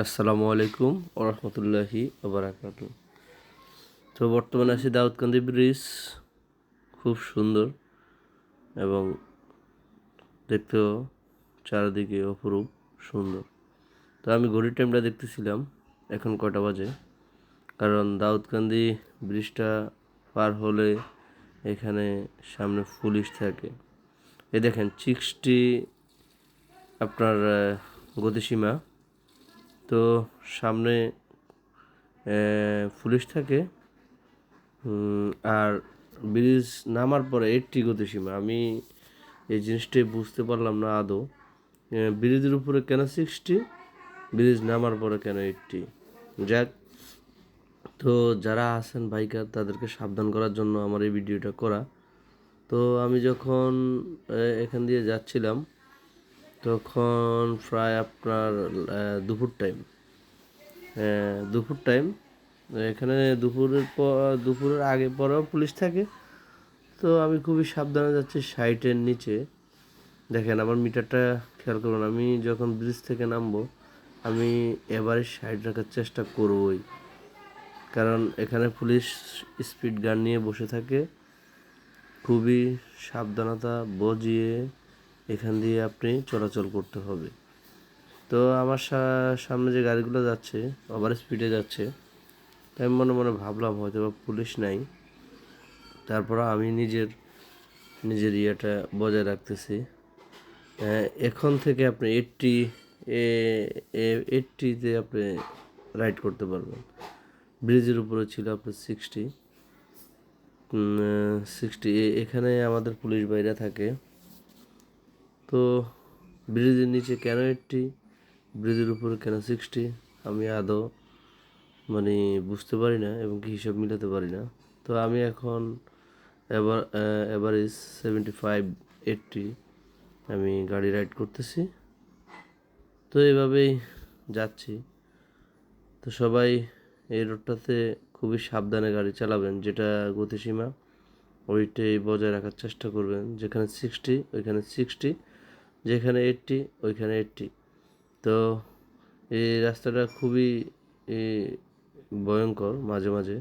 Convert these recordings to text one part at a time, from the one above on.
আসসালামু আলাইকুম ওরহমতুল্লাহি ওবরাকাত তো বর্তমানে আছি দাউদকান্দি ব্রিজ, খুব সুন্দর এবং দেখতেও চারিদিকে অপরূপ সুন্দর। তো আমি ঘড়ির টাইমটা দেখতেছিলাম, এখন কটা বাজে? কারণ দাউদকান্দি ব্রিজটা পার হলে এখানে সামনে পুলিশ থাকে। এ দেখেন সিক্সটি আপনার গতিসীমা তো সামনে পুলিশ থাকে। আর ব্রিজ নামার পরে এইটটি গতিসীমা। আমি এই জিনিসটাই বুঝতে পারলাম না আদৌ। ব্রিজের উপরে কেন সিক্সটি ব্রিজ নামার পরে কেন এইটটি যাক, তো যারা আছেন বাইকার তাদেরকে সাবধান করার জন্য আমার এই ভিডিওটা করা। তো আমি যখন এখান দিয়ে যাচ্ছিলাম তখন প্রায় আপনার দুপুর টাইম দুপুর টাইম এখানে দুপুরের পর দুপুরের আগে পরেও পুলিশ থাকে। তো আমি খুবই সাবধানে যাচ্ছি সাইটের নিচে। দেখেন, আমার মিটারটা খেয়াল করুন, আমি যখন ব্রিজ থেকে নামবো, আমি এবারে সাইড রাখার চেষ্টা করবই। কারণ এখানে পুলিশ স্পিড গান নিয়ে বসে থাকে। খুবই সাবধানতা বজিয়ে এখান দিয়ে আপনি চলাচল করতে হবে। তো আমার সামনে যে গাড়িগুলো যাচ্ছে ওভার স্পিডে যাচ্ছে, তাই আমি মনে মনে ভাবলাম হয়তো বা পুলিশ নাই। তারপর আমি নিজের নিজের ইয়েটা বজায় রাখতেছি। এখন থেকে আপনি এইটটি এইটটিতে আপনি রাইড করতে পারবেন। ব্রিজের উপরে ছিল আপনার সিক্সটি সিক্সটি এখানে আমাদের পুলিশ ভাইরা থাকে। তো ব্রিজের নিচে কেন এইটটি ব্রিজের উপরে কেন সিক্সটি আমি আদৌ মানে বুঝতে পারি না এবং কি হিসাব মিলাতে পারি না। তো আমি এখন এবার এভারেজ সেভেন্টি ফাইভ এইটটি আমি গাড়ি রাইড করতেছি। তো এভাবেই যাচ্ছি। তো সবাই এই রোডটাতে খুবই সাবধানে গাড়ি চালাবেন, যেটা গতিসীমা, ওইটাই বজায় রাখার চেষ্টা করবেন। যেখানে সিক্সটি ওইখানে সিক্সটি যেখানে এইটটি ওইখানে এইটটি তো এই রাস্তাটা খুবই ভয়ঙ্কর মাঝে মাঝে।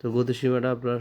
তো গতিসীমাটা আপনার